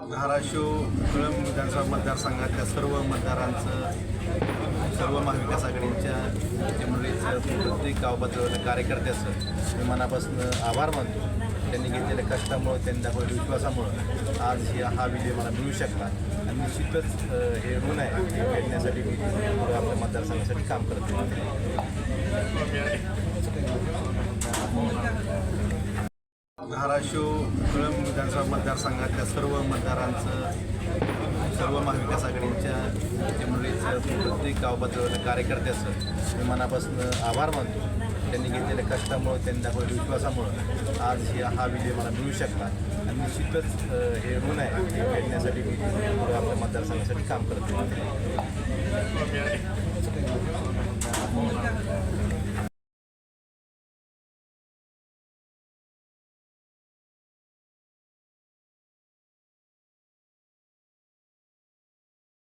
धाराशिव कळंब विधानसभा मतदारसंघातल्या सर्व मतदारांचं सर्व महाविकास आघाडीच्या मंडळीचं प्रत्येक गावपातळीवरच्या कार्यकर्त्याचं मी मनापासून आभार मानतो. त्यांनी घेतलेल्या कष्टामुळं त्यांनी दाखवलेल्या विश्वासामुळं आज ही हा विजय मला मिळू शकला. आणि निश्चितच हे ऋण आहे. हे फेडण्यासाठी मी आपल्या मतदारसंघासाठी काम करत धाराशिव कळंब विधानसभा मतदारसंघातल्या सर्व मतदारांचं सर्व महाविकास आघाडीच्या मंडळीचं प्रत्येक गावपातळीवरच्या कार्यकर्त्याचं मी मनापासून आभार मानतो. त्यांनी घेतलेल्या कष्टामुळं त्यांनी दाखवलेल्या विश्वासामुळं आज ही हा विजय मला मिळू शकला. आणि निश्चितच हे ऋण आहे हे फेडण्यासाठी मी आपल्या मतदारसंघासाठी काम करतो